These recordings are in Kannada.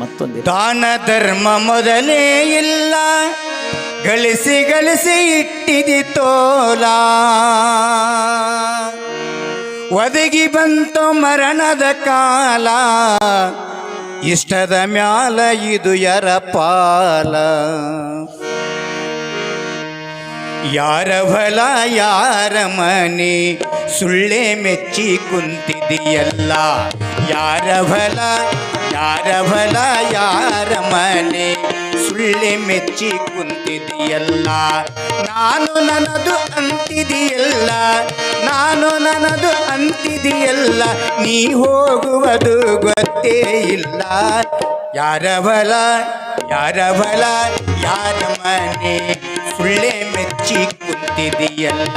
ಮತ್ತೊಂದು ದಾನ ಧರ್ಮ ಮೊದಲೇ ಇಲ್ಲ, ಗಳಿಸಿ ಗಳಿಸಿ ಇಟ್ಟಿದಿ ತೋಲ. ಒದಗಿ ಬಂತು ಮರಣದ ಕಾಲ, ಇಷ್ಟದ ಮ್ಯಾಲ ಇದು ಯರ ಪಾಲ? ಯಾರ ಬಲ ಯಾರ ಮನೆ, ಸುಳ್ಳೆ ಮೆಚ್ಚಿ ಕುಂತಿದೆಯಲ್ಲ? ಯಾರ ಫಲ ಯಾರ ಬಲ ಯಾರ ಮನೆ? ಸುಳ್ಳೆ ಮೆಚ್ಚಿ ಕುಂತಿದೆಯಲ್ಲ ನಾನು ನನ್ನದು ಅಂತಿದೆಯಲ್ಲ ನಾನು ನನ್ನದು ಅಂತಿದೆಯಲ್ಲ ನೀ ಹೋಗುವುದು ಗೊತ್ತೇ ಇಲ್ಲ. ಯಾರ ಬಲ ಯಾರ ಬಲ, ಯಾರ ಮನೆ? ಸುಳ್ಳೆ ಮೆಚ್ಚಿ ಕುಂತಿದೆಯಲ್ಲ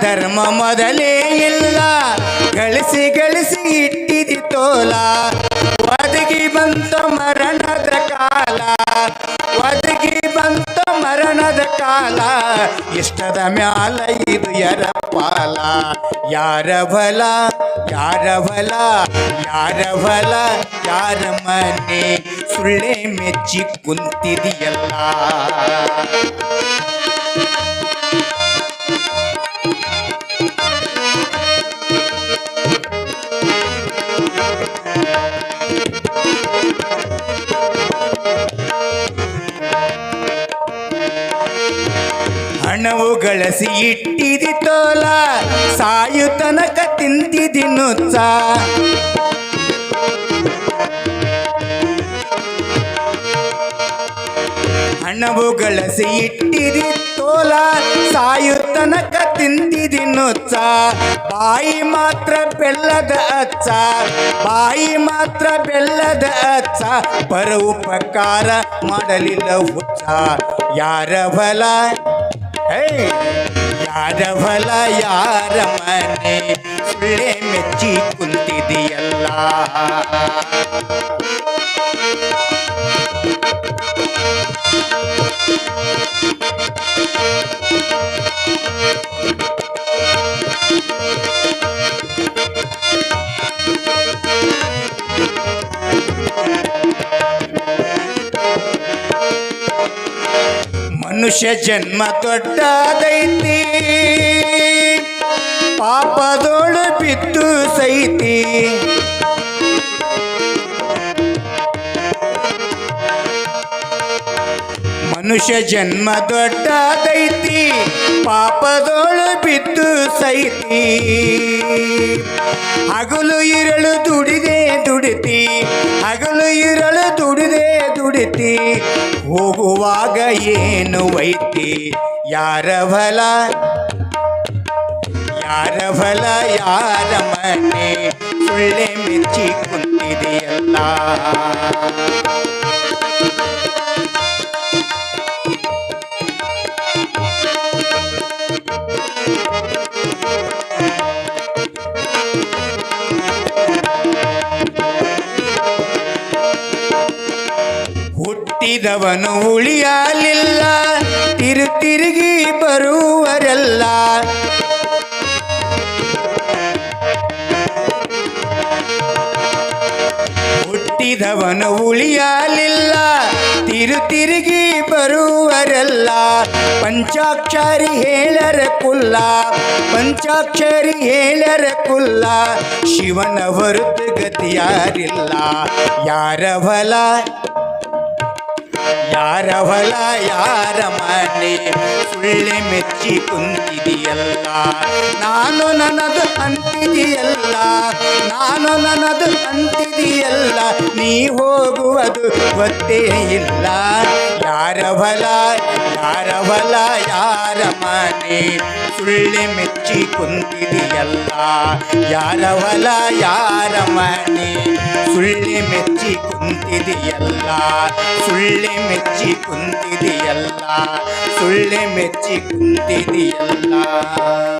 ಧರ್ಮ ಮೊದಲೇ ಇಲ್ಲ. ಗಳಿಸಿ ಗಳಿಸಿ ಇಟ್ಟಿದಿ ತೋಲ. ಒದಗಿ ಬಂತ ಮರಣದ ಕಾಲ. ಒದಗಿ ಬಂತ ಮರಣದ ಕಾಲ. ಇಷ್ಟದ ಮ್ಯಾಲ ಇದು ಯರ ಪಾಲ? ಯಾರ ಬಲ? ಯಾರ ಬಲ? ಯಾರ ಬಲ? ಯಾರ ಮನೆ? ಸುಳ್ಳೆ ಮೆಚ್ಚಿ ಕುಂತಿದೆಯಲ್ಲ. ಹಣವು ಗಳಸಿ ಇಟ್ಟಿದಿ ತೋಲ ಸಾಯು ತನಕ ತಿಂತಿದಿ ನುಚ್ಚ. ಹಣವು ಗಳಸಿ ಇಟ್ಟಿದಿ ತೋಲ ಸಾಯು ತನಕ ತಿಂತಿದಿ ನುಚ್ಚ. ಬಾಯಿ ಮಾತ್ರ ಬೆಲ್ಲದ ಅಚ್ಚ, ಬಾಯಿ ಮಾತ್ರ ಬೆಲ್ಲದ ಅಚ್ಚ. ಪರ ಉಪಕಾರ ಮಾಡಲಿಲ್ಲ ಹುಚ್ಚ. ಯಾರ ಬಲ? ಹೇ ಯಾರ ಬಲ ಯಾರ ಮನೆ ಸುಳ್ಳೆ ಮೆಚ್ಚಿ ಕುಂತಿದೆಯಲ್ಲ? ಮನುಷ್ಯ ಜನ್ಮ ತೊಟ್ಟದೈತಿ ಪಾಪದೋಳು ಬಿದ್ದು ಸೈತಿ. ಮನುಷ್ಯ ಜನ್ಮ ದೊಡ್ಡದೈತಿ, ಪಾಪದೋಳು ಬಿದ್ದು ಸೈತಿ. ಹಗಲು ಇರಳು ದುಡಿದೆ ದುಡಿತಿ, ಹಗಲು ಇರಳು ಹೋಗುವಾಗ ಏನು ವೈತಿ ಯಾರ ಫಲ ಯಾರ ಫಲ ಯಾರ ಮನೆ? ಸುಳ್ಳೆ ಮೆಚ್ಚಿ ಕುಂತಿದೆಯಲ್ಲ ಹುಟ್ಟಿದವನು ಉಳಿಯಲಿಲ್ಲ. ತಿರು ತಿರುಗಿ ಬರುವರೆಲ್ಲ. ಹುಟ್ಟಿದವನು ಉಳಿಯಲಿಲ್ಲ. ತಿರು ತಿರುಗಿ ಬರುವರೆಲ್ಲ. ಪಂಚಾಕ್ಷರಿ ಹೇಳರ ಕುಲ್ಲ. ಪಂಚಾಕ್ಷರಿ ಹೇಳರ ಕುಲ್ಲ. ಶಿವನ ಹೊರತು ಗತಿಯಾರಿಲ್ಲ. ಯಾರ ಬಲ ಹೊಲ ಯಾರ ಮನೆ ಸುಳ್ಳೆ ಮೆಚ್ಚಿ ಕುಂತಿದೆಯಲ್ಲ. ನಾನು ನನ್ನದು ಅಂತಿದೆಯಲ್ಲ. ನಾನು ನನ್ನದು ಅಂತಿದೆಯಲ್ಲ. ನೀ ಹೋಗುವುದು ಗೊತ್ತೇ ಇಲ್ಲ. ಯಾರ ಬಲ ಯಾರ ಬಲ ಯಾರ ಮನೆ ಸುಳ್ಳೆ ಮೆಚ್ಚಿ ಕುಂತಿದೆಯಲ್ಲ ಯಾರ ಹೊಲ ಯಾರ ಮನೆ ಸುಳ್ಳೆ ಮೆಚ್ಚಿ ಕುಂತಿದೆಯಲ್ಲ ಸುಳ್ಳೆ ಮೆಚ್ಚಿ ಕುಂತಿದೆಯಲ್ಲ ಸುಳ್ಳೆ ಮೆಚ್ಚಿ ಕುಂತಿದೆಯಲ್ಲ